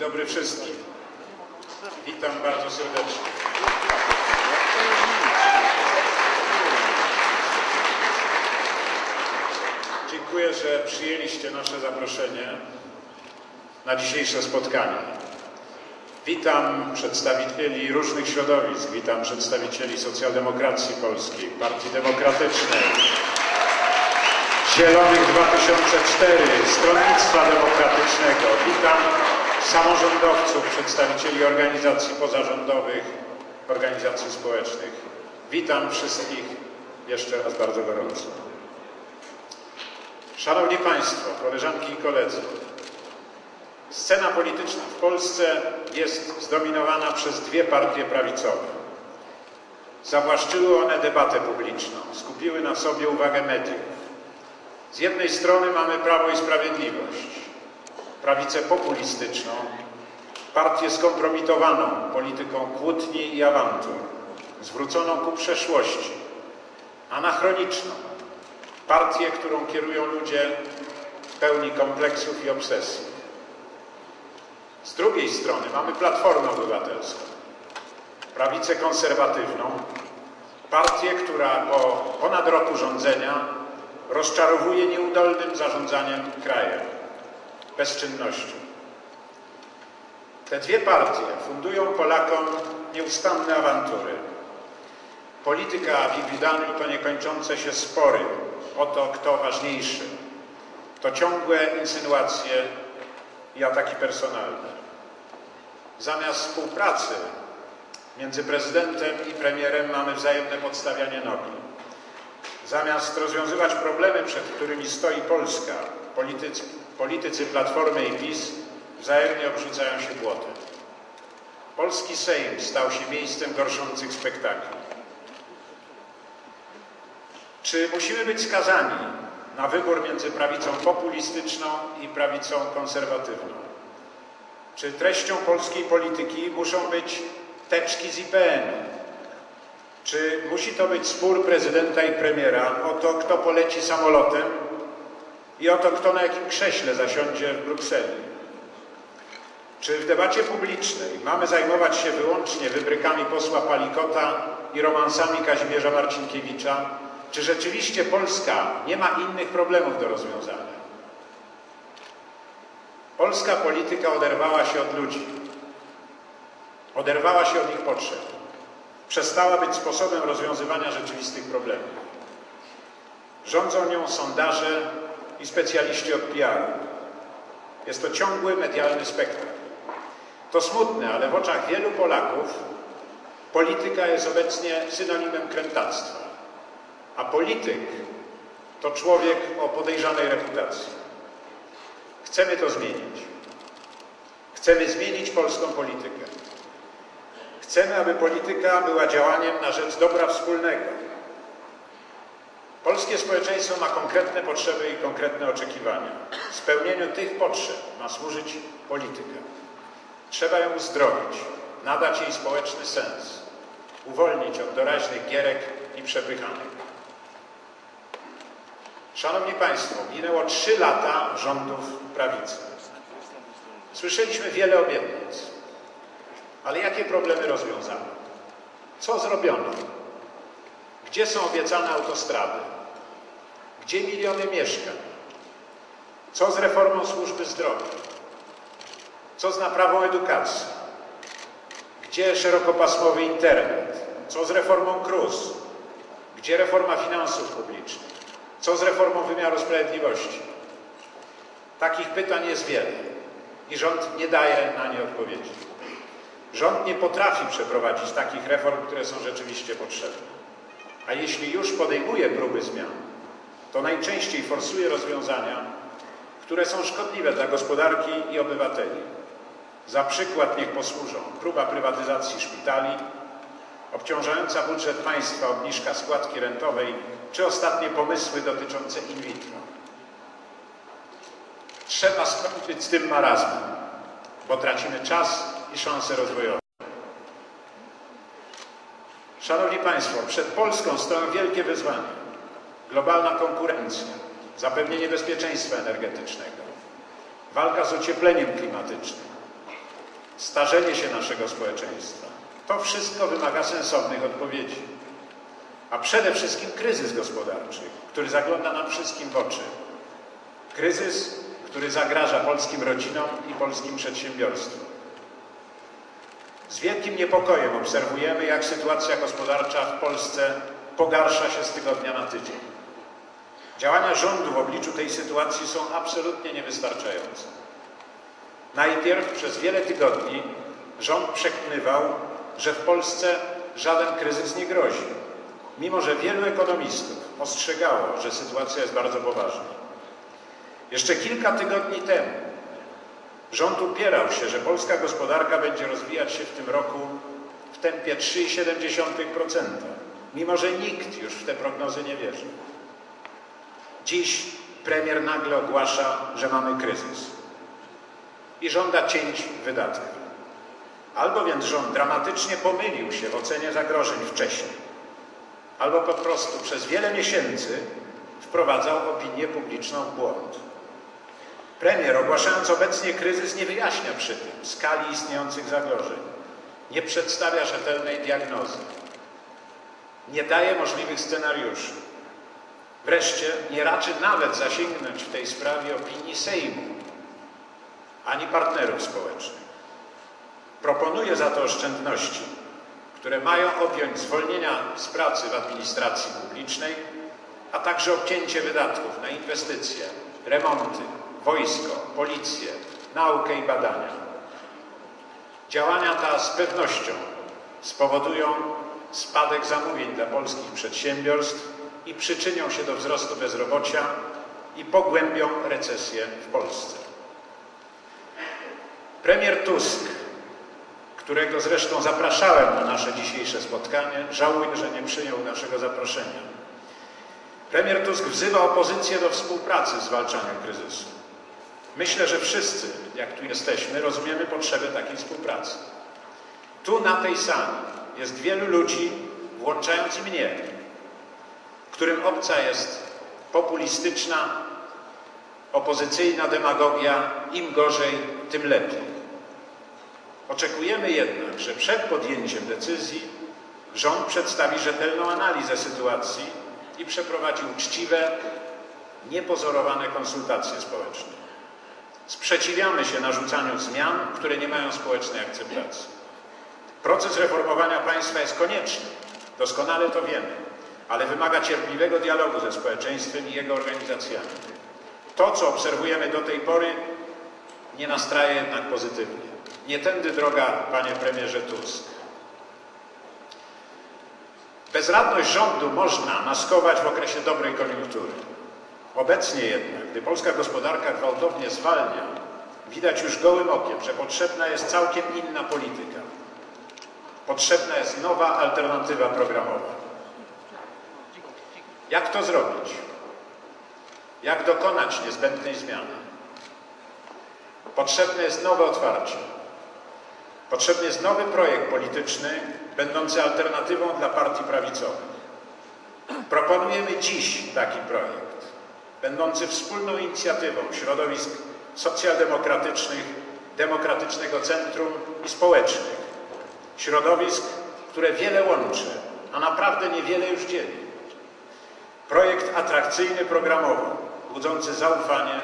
dobry wszystkim. Witam bardzo serdecznie. Dziękuję, że przyjęliście nasze zaproszenie na dzisiejsze spotkanie. Witam przedstawicieli różnych środowisk, witam przedstawicieli socjaldemokracji polskiej, Partii Demokratycznej, Zielonych 2004, Stronnictwa Demokratycznego. Witam samorządowców, przedstawicieli organizacji pozarządowych, organizacji społecznych. Witam wszystkich jeszcze raz bardzo gorąco. Szanowni Państwo, koleżanki i koledzy, scena polityczna w Polsce jest zdominowana przez dwie partie prawicowe. Zawłaszczyły one debatę publiczną, skupiły na sobie uwagę mediów. Z jednej strony mamy Prawo i Sprawiedliwość, prawicę populistyczną, partię skompromitowaną polityką kłótni i awantur, zwróconą ku przeszłości, anachroniczną, partię, którą kierują ludzie pełni kompleksów i obsesji. Z drugiej strony mamy Platformę Obywatelską, prawicę konserwatywną, partię, która po ponad roku rządzenia rozczarowuje nieudolnym zarządzaniem krajem, bezczynnością. Te dwie partie fundują Polakom nieustanne awantury. Polityka w ich wydaniu to niekończące się spory o to, kto ważniejszy. To ciągłe insynuacje i ataki personalne. Zamiast współpracy między prezydentem i premierem mamy wzajemne podstawianie nogi. Zamiast rozwiązywać problemy, przed którymi stoi Polska, politycy, politycy Platformy i PiS wzajemnie obrzucają się błotem. Polski Sejm stał się miejscem gorszących spektakli. Czy musimy być skazani na wybór między prawicą populistyczną i prawicą konserwatywną? Czy treścią polskiej polityki muszą być teczki z IPN-u? Czy musi to być spór prezydenta i premiera o to, kto poleci samolotem i o to, kto na jakim krześle zasiądzie w Brukseli? Czy w debacie publicznej mamy zajmować się wyłącznie wybrykami posła Palikota i romansami Kazimierza Marcinkiewicza? Czy rzeczywiście Polska nie ma innych problemów do rozwiązania? Polska polityka oderwała się od ludzi. Oderwała się od ich potrzeb. Przestała być sposobem rozwiązywania rzeczywistych problemów. Rządzą nią sondaże i specjaliści od PR-u. Jest to ciągły medialny spektakl. To smutne, ale w oczach wielu Polaków polityka jest obecnie synonimem krętactwa, a polityk to człowiek o podejrzanej reputacji. Chcemy to zmienić. Chcemy zmienić polską politykę. Chcemy, aby polityka była działaniem na rzecz dobra wspólnego. Polskie społeczeństwo ma konkretne potrzeby i konkretne oczekiwania. Spełnieniu tych potrzeb ma służyć polityka. Trzeba ją uzdrowić, nadać jej społeczny sens, uwolnić od doraźnych gierek i przepychanek. Szanowni Państwo, minęło trzy lata rządów prawicy. Słyszeliśmy wiele obietnic, ale jakie problemy rozwiązano? Co zrobiono? Gdzie są obiecane autostrady? Gdzie miliony mieszkań? Co z reformą służby zdrowia? Co z naprawą edukacji? Gdzie szerokopasmowy internet? Co z reformą KRUS? Gdzie reforma finansów publicznych? Co z reformą wymiaru sprawiedliwości? Takich pytań jest wiele i rząd nie daje na nie odpowiedzi. Rząd nie potrafi przeprowadzić takich reform, które są rzeczywiście potrzebne. A jeśli już podejmuje próby zmian, to najczęściej forsuje rozwiązania, które są szkodliwe dla gospodarki i obywateli. Za przykład niech posłużą próba prywatyzacji szpitali, obciążająca budżet państwa obniżka składki rentowej, czy ostatnie pomysły dotyczące in vitro. Trzeba skończyć z tym marazmem, bo tracimy czas i szanse rozwojowe. Szanowni Państwo, przed Polską stoją wielkie wyzwania. Globalna konkurencja, zapewnienie bezpieczeństwa energetycznego, walka z ociepleniem klimatycznym, starzenie się naszego społeczeństwa. To wszystko wymaga sensownych odpowiedzi. A przede wszystkim kryzys gospodarczy, który zagląda nam wszystkim w oczy. Kryzys, który zagraża polskim rodzinom i polskim przedsiębiorstwom. Z wielkim niepokojem obserwujemy, jak sytuacja gospodarcza w Polsce pogarsza się z tygodnia na tydzień. Działania rządu w obliczu tej sytuacji są absolutnie niewystarczające. Najpierw przez wiele tygodni rząd przekonywał, że w Polsce żaden kryzys nie grozi, mimo że wielu ekonomistów ostrzegało, że sytuacja jest bardzo poważna. Jeszcze kilka tygodni temu rząd upierał się, że polska gospodarka będzie rozwijać się w tym roku w tempie 3,7%, mimo że nikt już w te prognozy nie wierzy. Dziś premier nagle ogłasza, że mamy kryzys i żąda cięć wydatków. Albo więc rząd dramatycznie pomylił się w ocenie zagrożeń wcześniej, albo po prostu przez wiele miesięcy wprowadzał opinię publiczną w błąd. Premier, ogłaszając obecnie kryzys, nie wyjaśnia przy tym skali istniejących zagrożeń, nie przedstawia rzetelnej diagnozy, nie daje możliwych scenariuszy. Wreszcie nie raczy nawet zasięgnąć w tej sprawie opinii Sejmu ani partnerów społecznych. Proponuje za to oszczędności, które mają objąć zwolnienia z pracy w administracji publicznej, a także obcięcie wydatków na inwestycje, remonty, wojsko, policję, naukę i badania. Działania te z pewnością spowodują spadek zamówień dla polskich przedsiębiorstw i przyczynią się do wzrostu bezrobocia i pogłębią recesję w Polsce. Premier Tusk, którego zresztą zapraszałem na nasze dzisiejsze spotkanie, żałuje, że nie przyjął naszego zaproszenia. Premier Tusk wzywa opozycję do współpracy w zwalczaniu kryzysu. Myślę, że wszyscy, jak tu jesteśmy, rozumiemy potrzebę takiej współpracy. Tu na tej sali jest wielu ludzi, włączając mnie, którym obca jest populistyczna, opozycyjna demagogia, im gorzej, tym lepiej. Oczekujemy jednak, że przed podjęciem decyzji rząd przedstawi rzetelną analizę sytuacji i przeprowadzi uczciwe, niepozorowane konsultacje społeczne. Sprzeciwiamy się narzucaniu zmian, które nie mają społecznej akceptacji. Proces reformowania państwa jest konieczny, doskonale to wiemy, ale wymaga cierpliwego dialogu ze społeczeństwem i jego organizacjami. To, co obserwujemy do tej pory, nie nastraja jednak pozytywnie. Nie tędy droga, panie premierze Tusk. Bezradność rządu można maskować w okresie dobrej koniunktury. Obecnie jednak, gdy polska gospodarka gwałtownie zwalnia, widać już gołym okiem, że potrzebna jest całkiem inna polityka. Potrzebna jest nowa alternatywa programowa. Jak to zrobić? Jak dokonać niezbędnej zmiany? Potrzebne jest nowe otwarcie. Potrzebny jest nowy projekt polityczny, będący alternatywą dla partii prawicowych. Proponujemy dziś taki projekt, będący wspólną inicjatywą środowisk socjaldemokratycznych, demokratycznego centrum i społecznych. Środowisk, które wiele łączy, a naprawdę niewiele już dzieli. Projekt atrakcyjny programowo, budzący zaufanie